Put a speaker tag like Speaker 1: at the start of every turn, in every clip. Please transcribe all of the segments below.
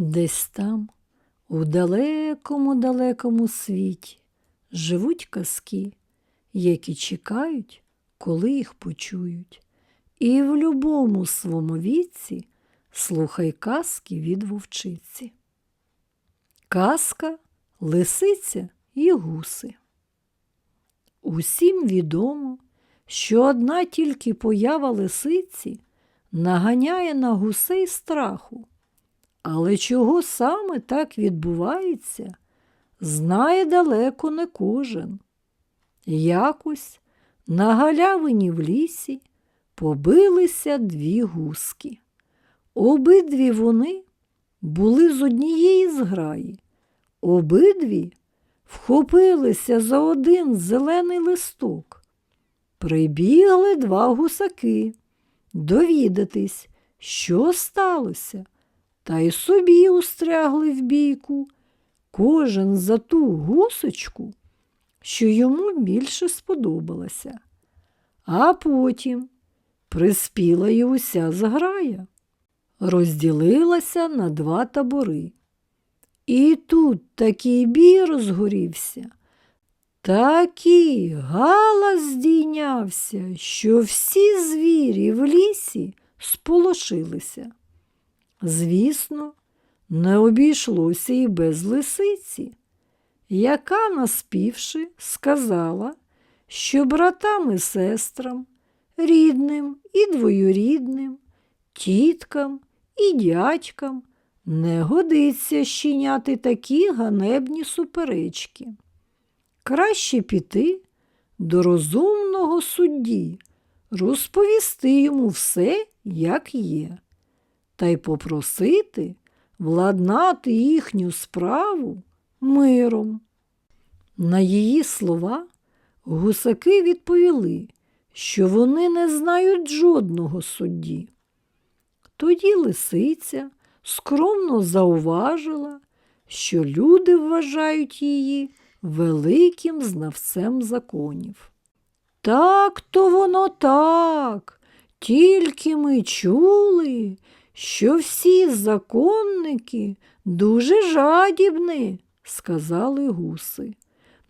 Speaker 1: Десь там, у далекому далекому світі, живуть казки, які чекають, коли їх почують. І в любому своєму віці слухай казки від вовчиці. Казка, лисиця і гуси. Усім відомо, що одна тільки поява лисиці наганяє на гусей страху. Але чого саме так відбувається, знає далеко не кожен. Якось на галявині в лісі побилися дві гуски. Обидві вони були з однієї зграї. Обидві вхопилися за один зелений листок. Прибігли два гусаки довідатись, що сталося, та й собі устрягли в бійку, кожен за ту гусочку, що йому більше сподобалася. А потім приспіла й уся зграя, розділилася на два табори. І тут такий бій розгорівся, такий галас здійнявся, що всі звірі в лісі сполошилися. Звісно, не обійшлося і без лисиці, яка, наспівши, сказала, що братам і сестрам, рідним і двоюрідним, тіткам і дядькам не годиться щиняти такі ганебні суперечки. Краще піти до розумного судді, розповісти йому все, як є, та й попросити владнати їхню справу миром. На її слова гусаки відповіли, що вони не знають жодного судді. Тоді лисиця скромно зауважила, що люди вважають її великим знавцем законів. Так то воно так, тільки ми чули, що всі законники дуже жадібні, сказали гуси.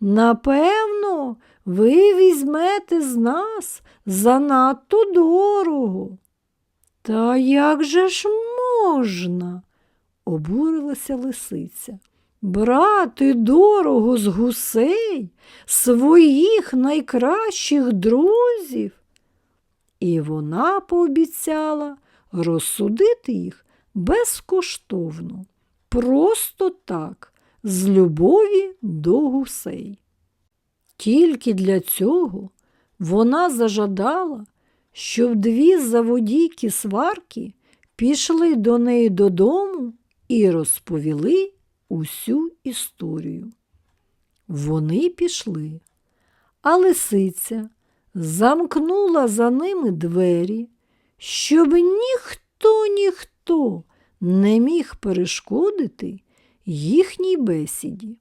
Speaker 1: Напевно, ви візьмете з нас занадто дорого. Та як же ж можна? обурилася лисиця. Брати дорого з гусей своїх найкращих друзів. І вона пообіцяла розсудити їх безкоштовно, просто так, з любові до гусей. Тільки для цього вона зажадала, щоб дві заводійки сварки пішли до неї додому і розповіли усю історію. Вони пішли, а лисиця замкнула за ними двері, щоб ніхто, ніхто не міг перешкодити їхній бесіді.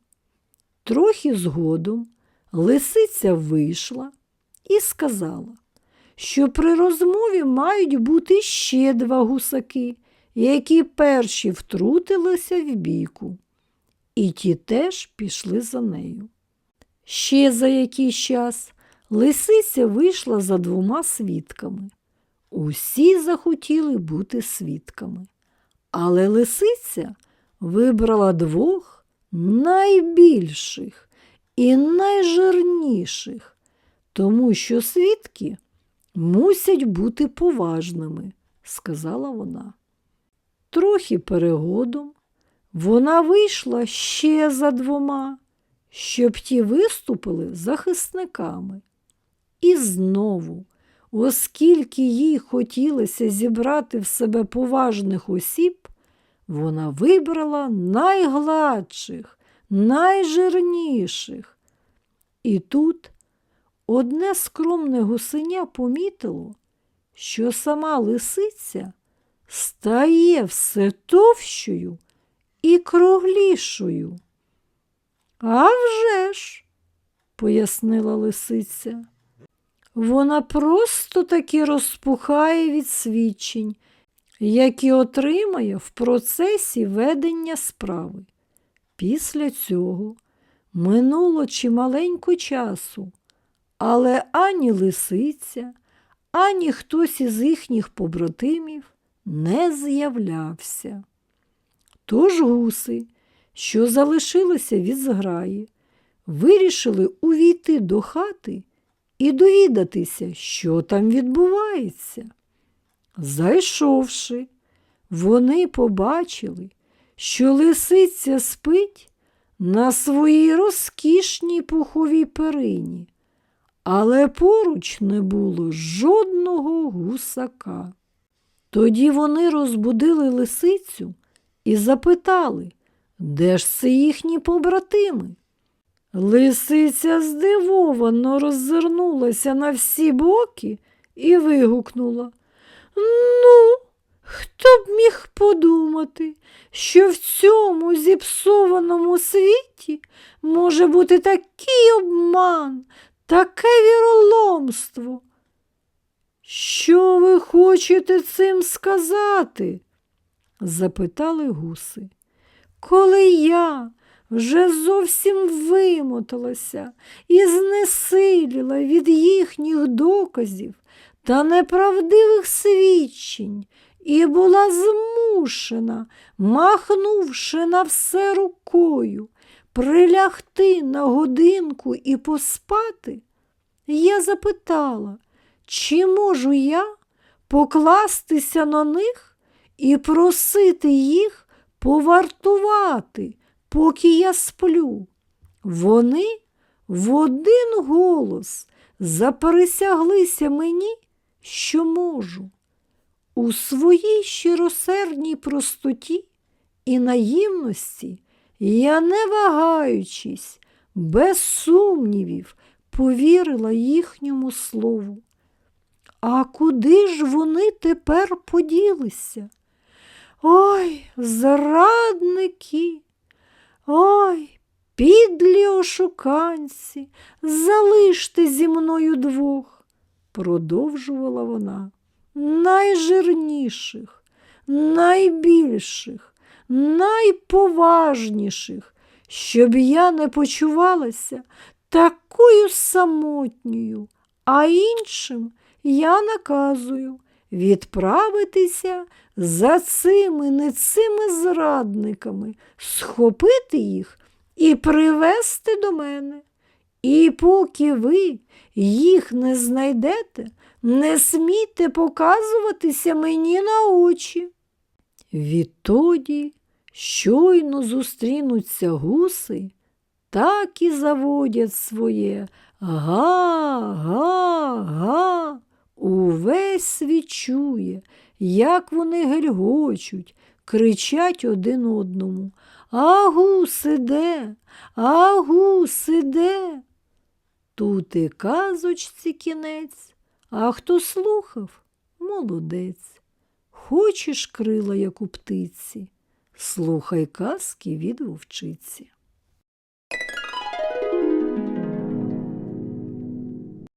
Speaker 1: Трохи згодом лисиця вийшла і сказала, що при розмові мають бути ще два гусаки, які перші втрутилися в бійку. І ті теж пішли за нею. Ще за якийсь час лисиця вийшла за двома свідками. Усі захотіли бути свідками. Але лисиця вибрала двох найбільших і найжирніших, тому що свідки мусять бути поважними, сказала вона. Трохи перегодом вона вийшла ще за двома, щоб ті виступили захисниками. І знову, оскільки їй хотілося зібрати в себе поважних осіб, вона вибрала найгладших, найжирніших. І тут одне скромне гусеня помітило, що сама лисиця стає все товщою і круглішою. «А вже ж», – пояснила лисиця. Вона просто таки розпухає від свідчень, які отримає в процесі ведення справи. Після цього минуло чималенько часу, але ані лисиця, ані хтось із їхніх побратимів не з'являвся. Тож гуси, що залишилися від зграї, вирішили увійти до хати і довідатися, що там відбувається. Зайшовши, вони побачили, що лисиця спить на своїй розкішній пуховій перині, але поруч не було жодного гусака. Тоді вони розбудили лисицю і запитали, де ж це їхні побратими. Лисиця здивовано роззирнулася на всі боки і вигукнула. Ну, хто б міг подумати, що в цьому зіпсованому світі може бути такий обман, таке віроломство. Що ви хочете цим сказати? запитали гуси. Коли я вже зовсім вимоталася і знесиліла від їхніх доказів та неправдивих свідчень, і була змушена, махнувши на все рукою, прилягти на годинку і поспати, я запитала, чи можу я покластися на них і просити їх повартувати, поки я сплю. Вони в один голос запересяглися мені, що можу. У своїй щиросердній простоті і наївності я, не вагаючись, без сумнівів, повірила їхньому слову. А куди ж вони тепер поділися? Ой, зрадники, ой, підлі ошуканці, залиште зі мною двох, продовжувала вона, найжирніших, найбільших, найповажніших, щоб я не почувалася такою самотньою, а іншим я наказую відправитися за цими не цими зрадниками, схопити їх і привезти до мене. І поки ви їх не знайдете, не смійте показуватися мені на очі. Відтоді щойно зустрінуться гуси, так і заводять своє га, га, га. Увесь світ чує, як вони гельгочуть, кричать один одному. А гуси де? А гуси де? Тут і казочці кінець, а хто слухав, молодець. Хочеш крила, як у птиці, слухай казки від вовчиці.